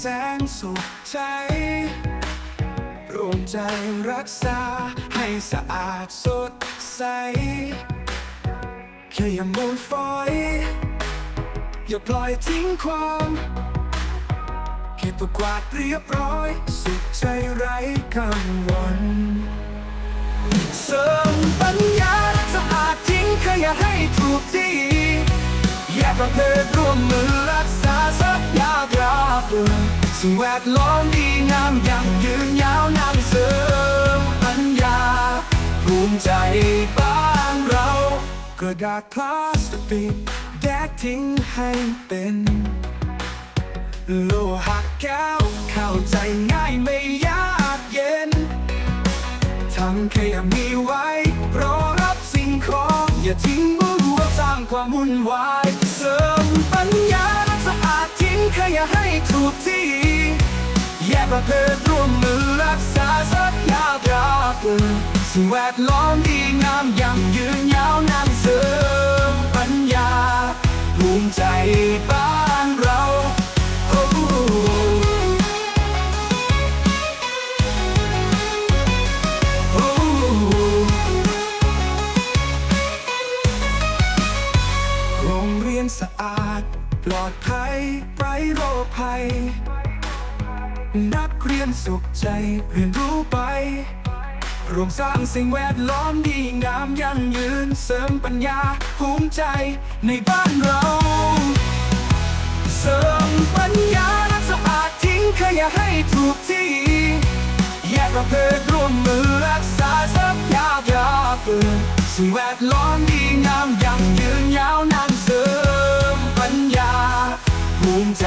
แสงสุขใจรวมใจรักษาให้สะอาดสดใสแค่อย่ามูลฝอย อย่าปล่อยทิ้งความแค่ตัวกวาดเรียบร้อย สุขใจไร้กังวลเสริมปัญญาสะอาดทิ้งขยะให้ถูกที่ แยกประเภทร่วมมือรักษาทรัพยาก สิ่งแวดล้อมดีงามยั่งยืนยาวนานเสริมปัญญา ภูมิใจบ้านเรา กระดาษพลาสติกแยกทิ้งให้เป็น โลหะแก้วเข้าใจง่ายไม่ยากเย็นทั้งแค่อยมีไว้รอรับสิ่งของ อย่าทิ้งมือว่สร้างความวุ่นวาย เสริมปัญญาสะอาดทิ้งขยะให้ถูกที่ ยกประเภทร่วมมือรักษาทรัพยากรเกินสิ่งแวดล้อมดีงามยั่งยืนยาวนานเสริมปัญญา ภูมิใจบ้านเราโอ้โอ้โรงเรียนสะอาด ปลอดภัยไร้โรคภัย นักเรียนสุขใจเรียนรู้ไป รวมสร้างสิ่งแวดล้อมดีงามยั่งยืนเสริมปัญญาภูมิใจในบ้านเรา เสริมปัญญาและสะอาดทิ้งขยะให้ถูกที่ แยกประเภทร่วมมือรักษาทรัพยากรเกินสิ่งแวดล้อมดีงามยั่งยืนยาวนานเสริมปัญญาภูมิใจ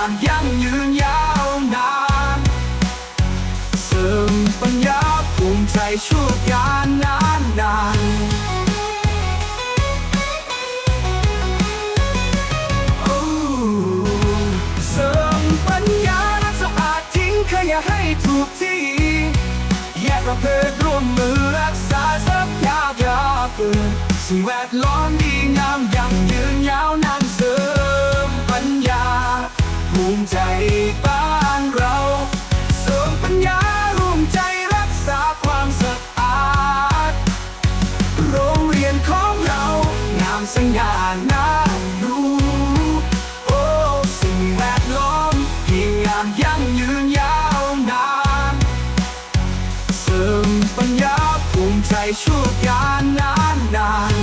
ดีงามยั่งยืนยาวนานเสริมปัญญาภูมิใจชั่วการนานนานเสริมปัญญาละสะอาดทิ้งขยะให้ถูกที่ แยกประเภทร่วมมือรักษาทรัพยากรเกินสิ่งแวดล้อมดีงามยั่งยืนยาวนาน ภูมิใจบ้านเราเสริมปัญญาร่วมใจรักษาความสะอาด โรงเรียนของเรางามสง่าน่าดูโอ้สิ่งแวดล้อมดีงามยั่งยืนยาวนานเสริมปัญญาภูมิใจชั่วการนานนาน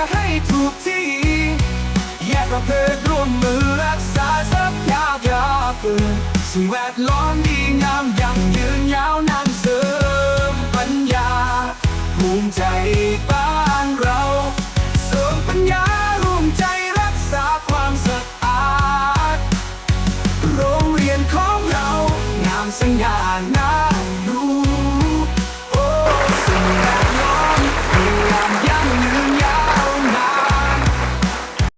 ยให้ถูกที่ แยกประเภทร่วมมือรักษาทรัพยากรเกินสิ่งแวดล้อมดีงามยั่งยืนยาวนาน